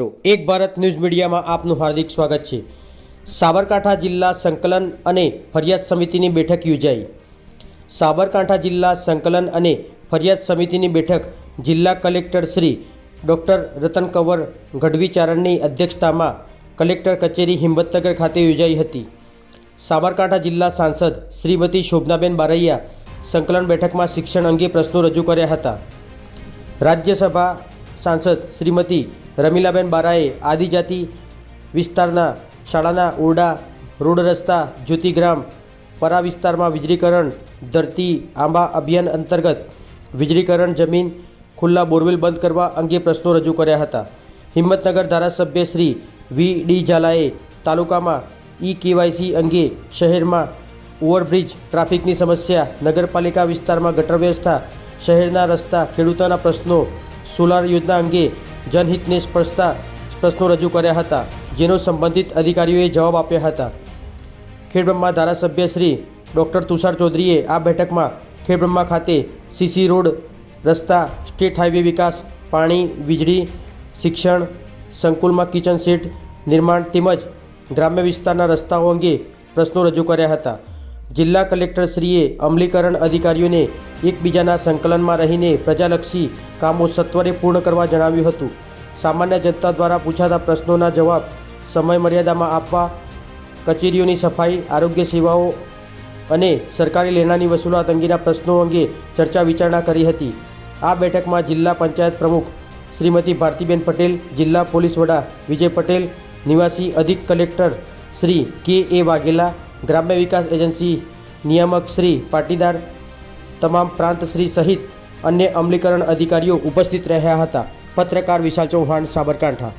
મિત્રો, એક ભારત ન્યૂઝ મીડિયામાં આપનું હાર્દિક સ્વાગત છે. સાબરકાંઠા જિલ્લા સંકલન અને ફરિયાદ સમિતિની બેઠક યોજાઈ. સાબરકાંઠા જિલ્લા સંકલન અને ફરિયાદ સમિતિની બેઠક જિલ્લા કલેક્ટર શ્રી ડૉક્ટર રતન કંવર ગઢવી ચારણની અધ્યક્ષતામાં કલેક્ટર કચેરી હિંમતનગર ખાતે યોજાઈ હતી. સાબરકાંઠા જિલ્લા સાંસદ શ્રીમતી શોભનાબેન બારૈયા સંકલન બેઠકમાં શિક્ષણ અંગે પ્રશ્નો રજૂ કર્યા હતા. રાજ્યસભા સાંસદ શ્રીમતી રમીલાબેન બારાએ આદિજાતિ વિસ્તારના શાળાના ઓરડા રોડ રસ્તા જ્યોતિગ્રામ પરા વિસ્તારમાં વીજળીકરણ, ધરતી, આંબા અભિયાન અંતર્ગત વીજળીકરણ જમીન, ખુલ્લા બોરવેલ બંધ કરવા અંગે પ્રશ્નો રજૂ કર્યા હતા. હિંમતનગર ધારાસભ્ય શ્રી વી ડી ઝાલાએ તાલુકામાં ઈ કેવાયસી અંગે શહેરમાં ઓવરબ્રિજ, ટ્રાફિકની સમસ્યા, નગરપાલિકા વિસ્તારમાં ગટર વ્યવસ્થા, શહેરના રસ્તા, ખેડૂતોના પ્રશ્નો, સોલાર યોજના અંગે જનહિતને સ્પર્શતા પ્રશ્નો રજૂ કર્યા હતા, જેનો સંબંધિત અધિકારીઓએ જવાબ આપ્યા હતા. ખેડબ્રહ્મા ધારાસભ્ય શ્રી ડૉક્ટર તુષાર ચૌધરીએ આ બેઠકમાં ખેડબ્રહ્મા ખાતે સીસી રોડ, રસ્તા, સ્ટેટ હાઈવે વિકાસ, પાણી, વીજળી, શિક્ષણ, સંકુલમાં કિચન સેટ, નિર્માણ તેમજ ગ્રામ્ય વિસ્તારના રસ્તાઓ અંગે પ્રશ્નો રજૂ કર્યા હતા. જિલ્લા કલેક્ટરશ્રીએ અમલીકરણ અધિકારીઓને એકબીજાના સંકલનમાં રહીને પ્રજાલક્ષી કામો સત્વરે પૂર્ણ કરવા જણાવ્યું હતું. સામાન્ય જનતા દ્વારા પૂછાતા પ્રશ્નોના જવાબ સમય મર્યાદામાં આપવા, કચેરીઓની સફાઈ, આરોગ્ય સેવાઓ અને સરકારી લેણાની વસૂલાત અંગેના પ્રશ્નો અંગે ચર્ચા વિચારણા કરી હતી. આ બેઠકમાં જિલ્લા પંચાયત પ્રમુખ શ્રીમતી ભારતીબેન પટેલ, જિલ્લા પોલીસ વડા વિજય પટેલ, નિવાસી અધિક કલેક્ટર શ્રી કે એ વાઘેલા, ગ્રામ્ય વિકાસ એજન્સી નિયામક શ્રી પાટીદાર તમામ પ્રાંતશ્રી સહિત અન્ય અમલીકરણ અધિકારીઓ ઉપસ્થિત રહ્યા હતા. પત્રકાર વિશાલ ચૌહાણ સાબરકાંઠા.